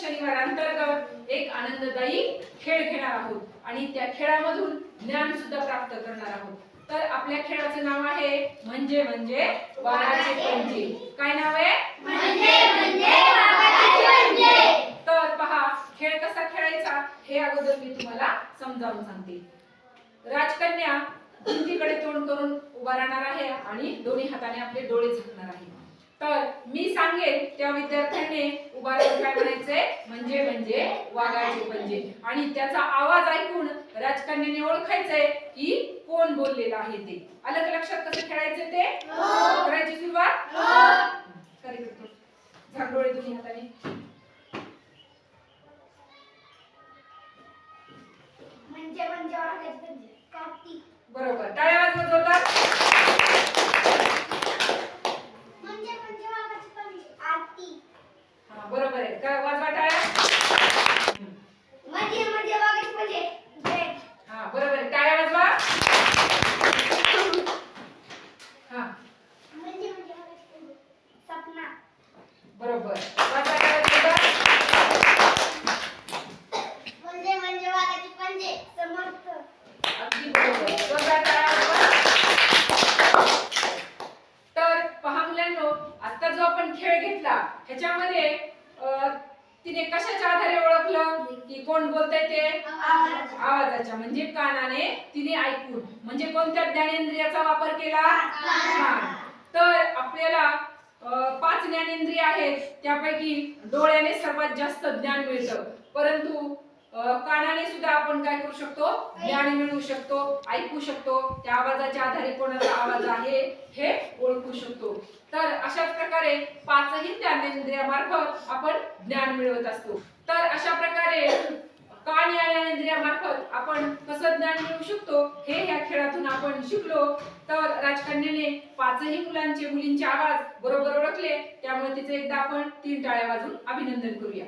शनिवार अंतर्गत एक आनंददायी खेळ खेळणार आहोत. आणि त्या खेळामधून ज्ञान सुद्धा प्राप्त करणार आहोत. तर आपल्या खेळाचे नाव आहे म्हणजे म्हणजे वाघाचे पंजे. काय नाव आहे? तर पहा खेळ कसा खेळायचा हे अगोदर मी तुम्हाला समजावून सांगते. राजकन्या भिंतीकडे तोंड करून उभा राहणार आहे आणि दोन्ही हाताने आपले डोळे झाकणार आहे. तर मी सांगेन त्या विद्यार्थ्याने उभा राहून काय म्हणायचंय? म्हणजे म्हणजे वाघाचे पंजे. आणि त्याचा आवाज ऐकून राजकन्याने ओळखायचंय की कोण बोललेलं आहे ते. आलं का लक्षात कसं खेळायचं ते? करायची सुरुवात? करी करतो. झाक डोळे दोन्ही हाताने. म्हणजे म्हणजे वागायचं म्हणजे बरोबर. टाळ्या वाजवत जोरदार म्हणजे म्हणजे वागायचं म्हणजे आरती हा बरोबर आहे काय वाजवा टाळ्या हम्म. म्हणजे म्हणजे वागायचं म्हणजे जय हा बरोबर आहे टाळ्या वाजवा हा म्हणजे म्हणजे वागायचं म्हणजे सपना बरोबर वाजवा टाळ्या जोरदार म्हणजे म्हणजे वागायचं म्हणजे समर्थ. अगदी बरोबर. तर पहा मुलांनो आता जो आपण खेळ घेतला ह्याच्यामध्ये तिने कशाच्या आधारे ओळखलं? की कोण बोलतंय ते? आवाज. आवाजाच्या. म्हणजे कानाने तिने ऐकून. म्हणजे कोणत्या ज्ञानेंद्रियाचा वापर केला? कान तर आपल्याला पाच ज्ञानेंद्रिय आहेत. त्यापैकी डोळ्याने सर्वात जास्त ज्ञान मिळतं. परंतु कानाने सुद्धा आपण काय करू शकतो? ज्ञान मिळवू शकतो ऐकू शकतो. त्या आवाजाच्या आधारे कोणाचा आवाज आहे हे ओळखू शकतो. तर अशाच प्रकारे पाचही ज्ञानेंद्रियामार्फत आपण ज्ञान मिळवत असतो. तर अशा प्रकारे कान या ज्ञानेंद्रियामार्फत आपण कसं ज्ञान मिळवू शकतो हे ह्या खेळातून आपण शिकलो. तर राजकन्याने पाचही मुलांचे मुलींचे आवाज बरोबर ओळखले. त्यामुळे तिचे एकदा आपण तीन टाळ्या वाजून अभिनंदन करूया.